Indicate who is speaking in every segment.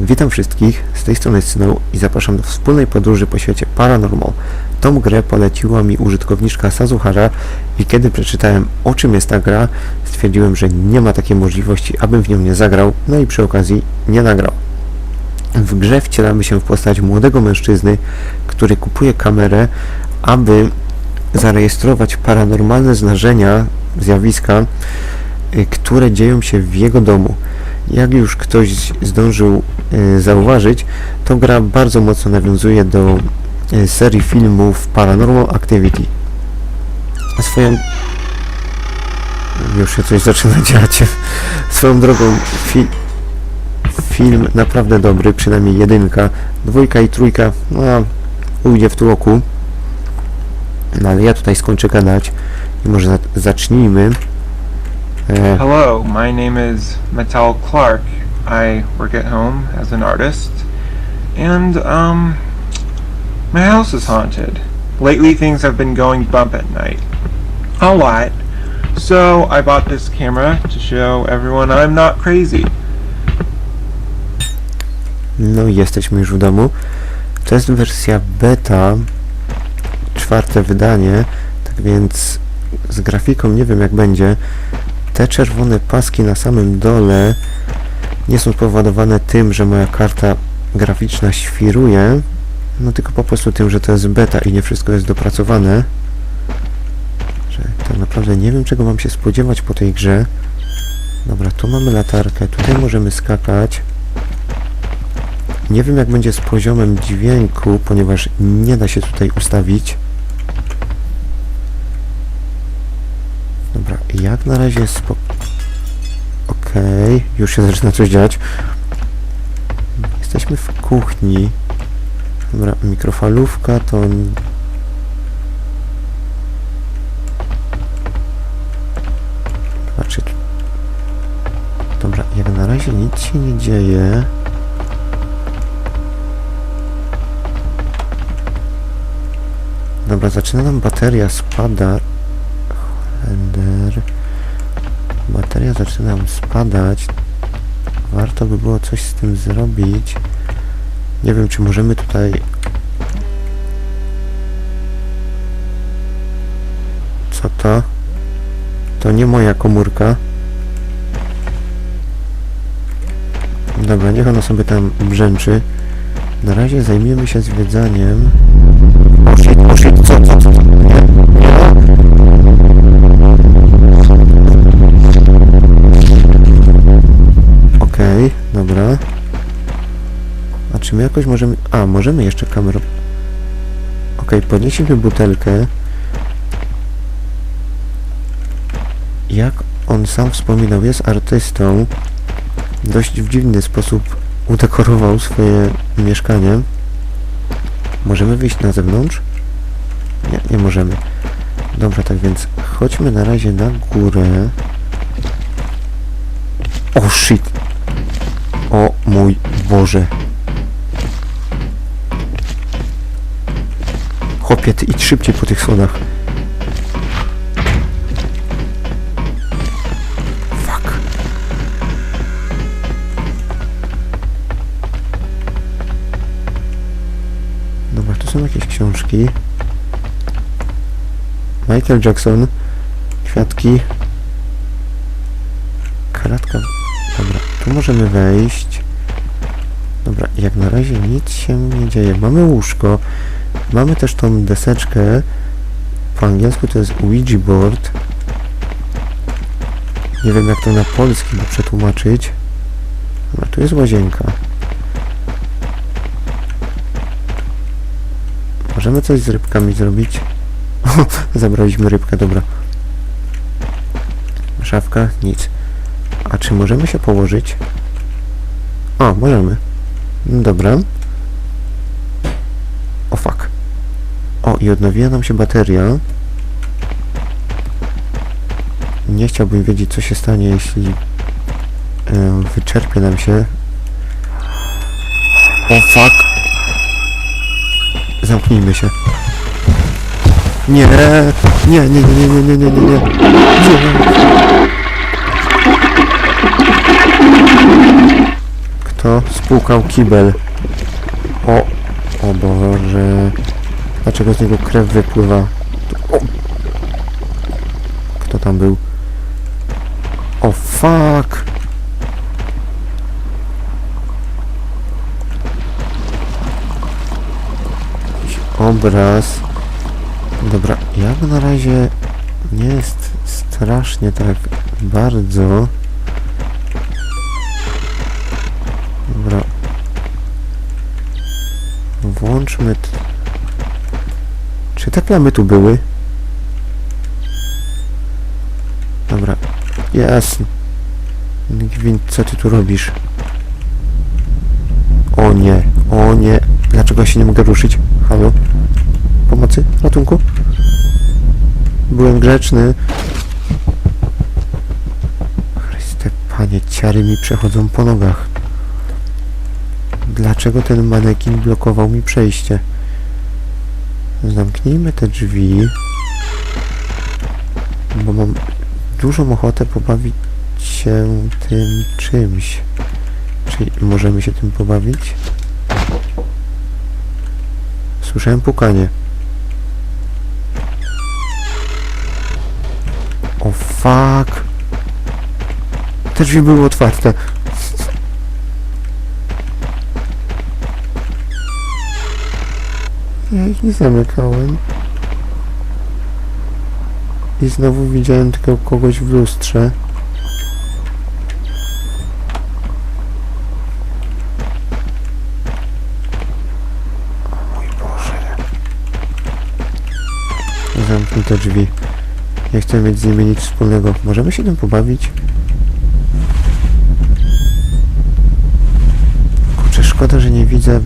Speaker 1: Witam wszystkich, z tej strony Snow i zapraszam do wspólnej podróży po świecie Paranormal. Tą grę poleciła mi użytkowniczka Sazuhara i kiedy przeczytałem o czym jest ta gra, stwierdziłem, że nie ma takiej możliwości, abym w nią nie zagrał, no i przy okazji nie nagrał. W grze wcielamy się w postać młodego mężczyzny, który kupuje kamerę, aby zarejestrować paranormalne zdarzenia, zjawiska, y, które dzieją się w jego domu. Jak już ktoś zdążył y, zauważyć, to gra bardzo mocno nawiązuje do y, serii filmów Paranormal Activity. A Swoją... Już się coś zaczyna dziać. Swoją drogą fi... film naprawdę dobry, przynajmniej jedynka, dwójka i trójka, no ujdzie w tłoku. No ale ja tutaj skończę gadać i może za- zacznijmy. E,
Speaker 2: Hello, my name is Mattel Clark. I work at home as an artist, and um, my house is haunted. Lately, things have been going bump at night, a lot. So I bought this camera to show everyone I'm not crazy.
Speaker 1: No jesteśmy już w domu. To jest wersja beta, czwarte wydanie, tak więc z grafiką nie wiem jak będzie. Te czerwone paski na samym dole nie są spowodowane tym, że moja karta graficzna świruje, no tylko po prostu tym, że to jest beta i nie wszystko jest dopracowane. Że tak naprawdę nie wiem czego mam się spodziewać po tej grze. Dobra, tu mamy latarkę, tutaj możemy skakać. Nie wiem jak będzie z poziomem dźwięku, ponieważ nie da się tutaj ustawić. Dobra, jak na razie jest spo... Okej, już się zaczyna coś dziać. Jesteśmy w kuchni. Dobra, mikrofalówka to... Zobaczcie. Dobra, jak na razie nic się nie dzieje. Dobra, zaczyna nam bateria spada. Bateria zaczyna spadać. Warto by było coś z tym zrobić. Nie wiem, czy możemy tutaj... Co to? To nie moja komórka. Dobra, niech ona sobie tam brzęczy. Na razie zajmiemy się zwiedzaniem. O shit, o shit, co, co, co, Okej, dobra. A czy my jakoś możemy... A, możemy jeszcze kamerą... Okej, podnieśliśmy butelkę. Jak on sam wspominał, jest artystą. Dość w dziwny sposób udekorował swoje mieszkanie. Możemy wyjść na zewnątrz? Nie, nie możemy. Dobra, tak więc chodźmy na razie na górę. O shit! Mój Boże! Chłopie, ty idź szybciej po tych schodach. Fuck. Dobra, tu są jakieś książki. Michael Jackson. Kwiatki. Kratka. Dobra, tu możemy wejść. Dobra, jak na razie nic się nie dzieje. Mamy łóżko. Mamy też tą deseczkę. Po angielsku to jest Ouija board. Nie wiem jak to na polski by przetłumaczyć. Dobra, tu jest łazienka. Możemy coś z rybkami zrobić? Zabraliśmy rybkę, dobra. Szafka? Nic. A czy możemy się położyć? O, możemy. Dobra. O fuck. O, i odnowiła nam się bateria. Nie chciałbym wiedzieć, co się stanie, jeśli e, wyczerpie nam się. O fuck. Zamknijmy się. Nie, nie, nie, nie, nie, nie, nie, nie, nie, nie. nie. To spłukał kibel. O, o Boże. Dlaczego z niego krew wypływa? O. Kto tam był? O fuck! Jakiś obraz. Dobra, jak na razie nie jest strasznie tak bardzo. Włączmy. Czy te plamy tu były? Dobra. Jasne. Gwint, co ty tu robisz? O nie, o nie. Dlaczego ja się nie mogę ruszyć? Halo? Pomocy? Ratunku? Byłem grzeczny. Chryste, panie, ciary mi przechodzą po nogach. Dlaczego ten manekin blokował mi przejście? Zamknijmy te drzwi. Bo mam dużą ochotę pobawić się tym czymś. Czyli możemy się tym pobawić? Słyszałem pukanie. O fuck. Te drzwi były otwarte. Ich nie zamykałem. I znowu widziałem tylko kogoś w lustrze. O mój Boże. Zamknij te drzwi. Nie chcę mieć z nimi nic wspólnego. Możemy się tym pobawić? Kurczę, szkoda, że nie widzę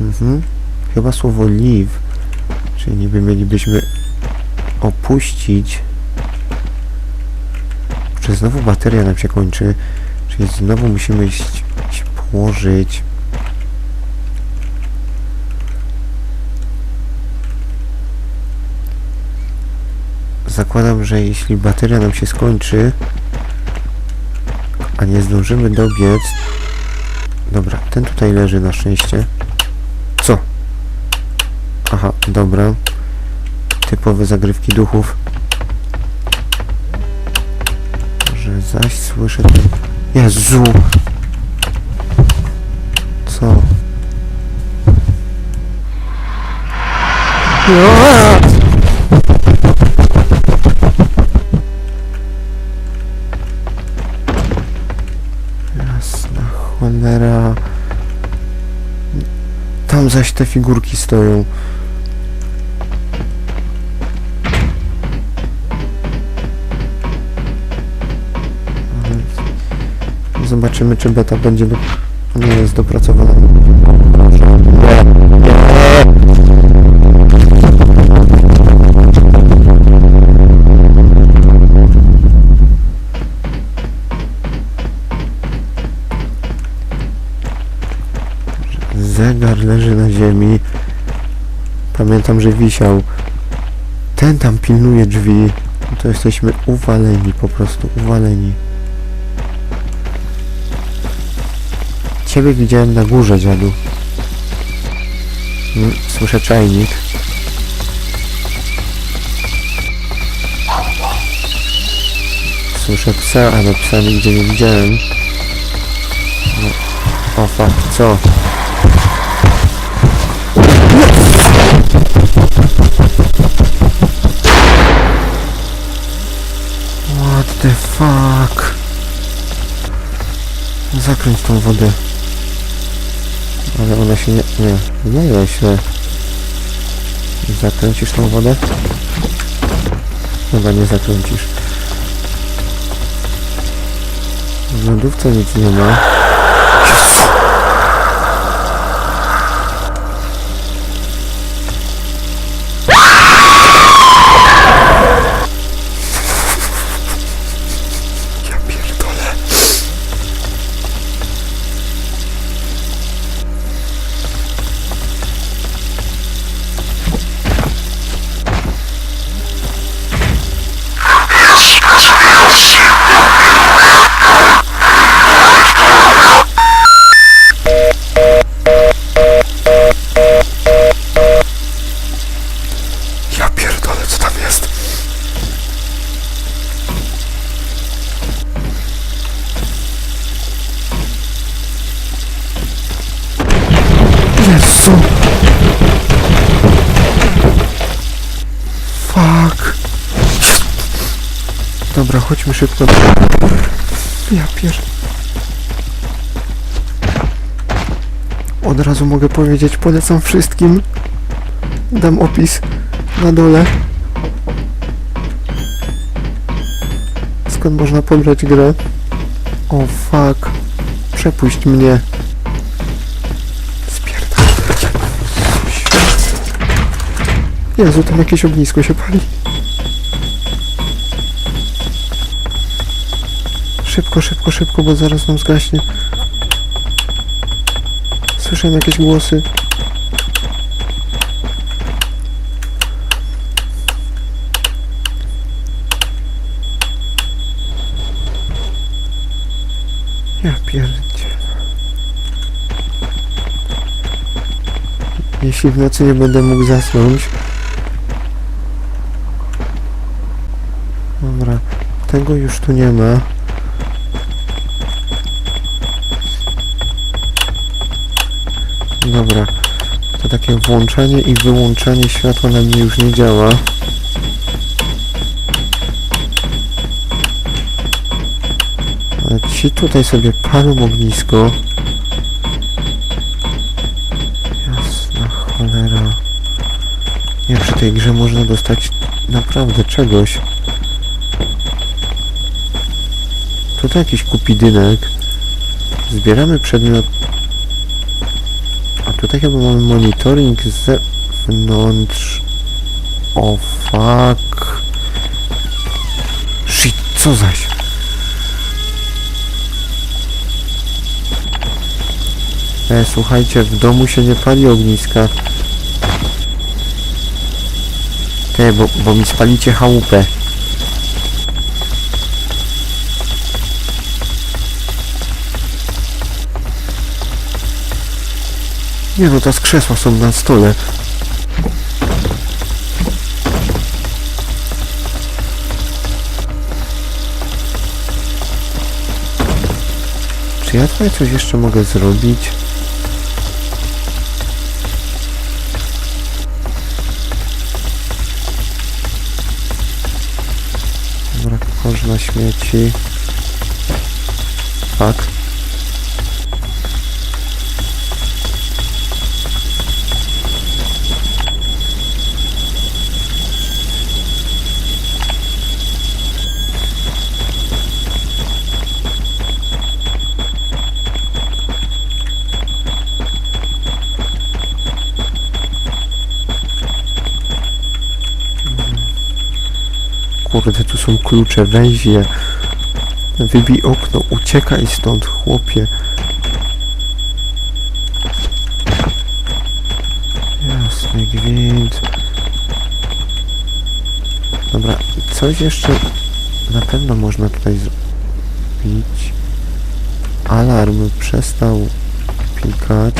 Speaker 1: Mhm. Chyba słowo leave. Czyli niby mielibyśmy opuścić. Czy znowu bateria nam się kończy? Czyli znowu musimy iść położyć. Zakładam, że jeśli bateria nam się skończy, a nie zdążymy dobiec... Dobra, ten tutaj leży na szczęście. Co? Aha, dobra. Typowe zagrywki duchów. Że zaś słyszę ten... Jezu! Co? Tam zaś te figurki stoją. Zobaczymy, czy beta będzie nie jest dopracowana. Zegar leży na ziemi. Pamiętam, że wisiał. Ten tam pilnuje drzwi. To jesteśmy uwaleni, po prostu uwaleni. Ciebie widziałem na górze, dziadu. Mm, Słyszę czajnik. Słyszę psa, ale psa nigdzie nie widziałem. No. O fuck, co? What the fuck? Zakręć tą wodę. Ale ona się nie... nie, nie się. Zakręcisz tą wodę? Chyba nie zakręcisz. W lodówce nic nie ma. Jezu! Fuck! Dobra, chodźmy szybko. Ja pier... Od razu mogę powiedzieć, polecam wszystkim. Dam opis na dole. Skąd można pobrać grę? O fuck. Przepuść mnie. Jezu, tam jakieś ognisko się pali. Szybko, szybko, szybko, bo zaraz nam zgaśnie. Słyszę jakieś głosy. Ja pierdzie. Jeśli w nocy nie będę mógł zasnąć. Dobra, tego już tu nie ma. Dobra, to takie włączanie i wyłączanie światła na mnie już nie działa. Ale ci tutaj sobie palą ognisko. Jasna cholera. Nie, przy tej grze można dostać naprawdę czegoś. Tutaj jakiś kupidynek. Zbieramy przedmiot. A tutaj chyba mamy monitoring z zewnątrz. O fuck. Shit, co zaś? E, słuchajcie, w domu się nie pali ogniska. Te, bo, bo mi spalicie chałupę. Nie no, teraz krzesła są na stole. Czy ja tutaj coś jeszcze mogę zrobić? Dobra, kosz na śmieci. Fuck. Kurde, tu są klucze, weź je. Wybij okno, uciekaj stąd, chłopie. Jasny gwint. Dobra, coś jeszcze na pewno można tutaj zrobić. Alarm przestał pikać.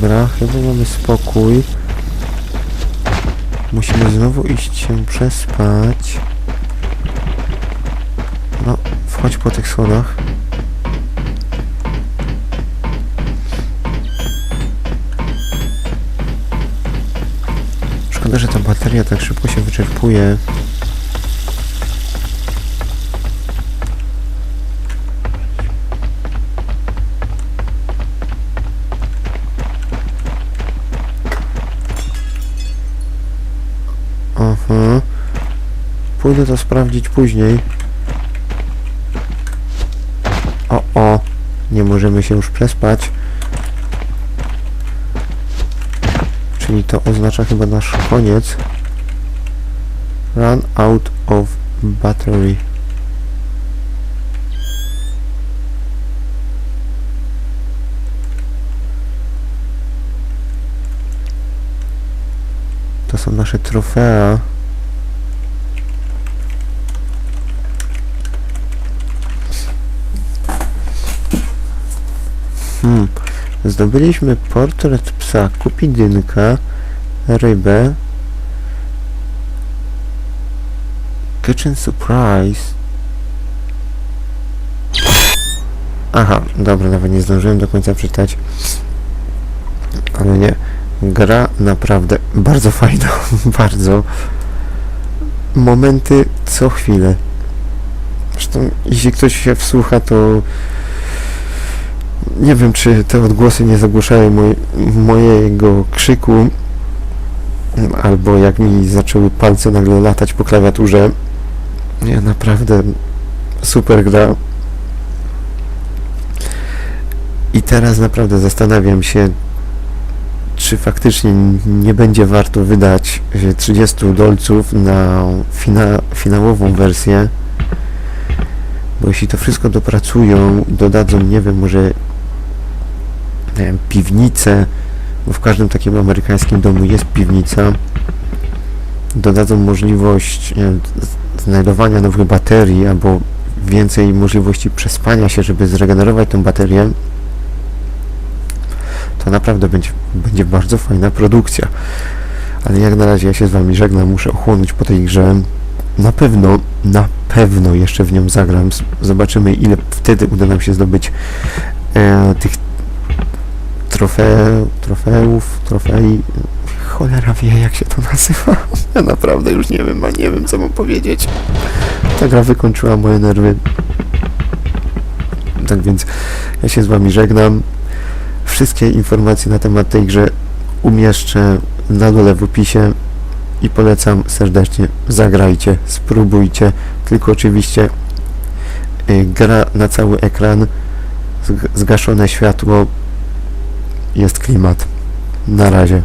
Speaker 1: Dobra, chyba mamy spokój. Musimy znowu iść się przespać. No, wchodź po tych schodach. Szkoda, że ta bateria tak szybko się wyczerpuje. Aha. Pójdę to sprawdzić później. O, o. Nie możemy się już przespać. Czyli to oznacza chyba nasz koniec. Run out of battery. To są nasze trofea. Zdobyliśmy portret psa, kupidynka, rybę, kitchen surprise. Aha, dobra, nawet nie zdążyłem do końca przeczytać. Ale nie, gra naprawdę bardzo fajna, bardzo. Momenty co chwilę. Zresztą, jeśli ktoś się wsłucha, to nie wiem, czy te odgłosy nie zagłuszają moj, mojego krzyku, albo jak mi zaczęły palce nagle latać po klawiaturze. Nie, naprawdę super gra. I teraz naprawdę zastanawiam się, czy faktycznie nie będzie warto wydać e, 30 dolców na fina, finałową wersję. Bo jeśli to wszystko dopracują, dodadzą, nie wiem, może wiem, piwnicę, bo w każdym takim amerykańskim domu jest piwnica. Dodadzą możliwość wiem, znajdowania nowych baterii albo więcej możliwości przespania się, żeby zregenerować tę baterię. To naprawdę będzie, będzie bardzo fajna produkcja. Ale jak na razie ja się z Wami żegnam, muszę ochłonąć po tej grze. Na pewno, na pewno jeszcze w nią zagram. Zobaczymy ile wtedy uda nam się zdobyć e, tych trofe, trofeów, trofei. Cholera wie jak się to nazywa. Ja naprawdę już nie wiem, a nie wiem co mam powiedzieć. Ta gra wykończyła moje nerwy. Tak więc ja się z Wami żegnam. Wszystkie informacje na temat tej grze umieszczę na dole w opisie i polecam serdecznie. Zagrajcie, spróbujcie. Tylko oczywiście y, gra na cały ekran, zg- zgaszone światło, jest klimat. Na razie.